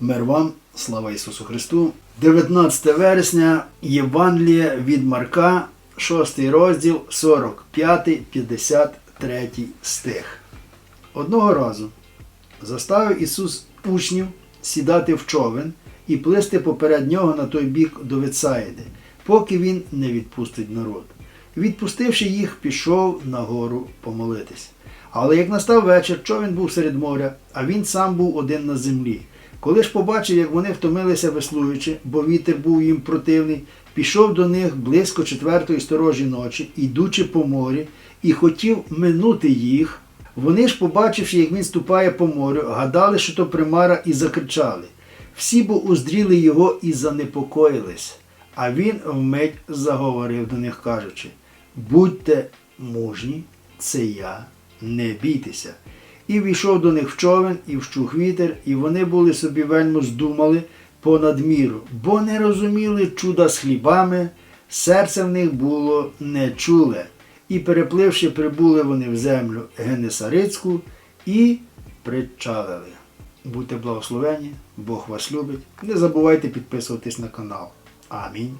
Мир вам, слава Ісусу Христу. 19 вересня, Євангеліє від Марка, 6 розділ, 45-53 стих. Одного разу заставив Ісус учнів сідати в човен і плисти поперед нього на той бік до Вецаїди, поки він не відпустить народ. Відпустивши їх, пішов на гору помолитись. Але як настав вечір, човен був серед моря, а він сам був один на землі. Коли ж побачив, як вони втомилися веслуючи, бо вітер був їм противний, пішов до них близько четвертої сторожі ночі, ідучи по морі, і хотів минути їх. Вони ж, побачивши, як він ступає по морю, гадали, що то примара, і закричали. Всі бо уздріли його і занепокоїлись. А він вмить заговорив до них, кажучи: Будьте мужні, це я, не бійтеся. І війшов до них в човен, і вщух вітер, і вони були собі вельми здумали понад міру, бо не розуміли чуда з хлібами, серце в них було нечуле. І перепливши, прибули вони в землю Генесарицьку і причалили. Будьте благословені, Бог вас любить. Не забувайте підписуватись на канал. Амінь.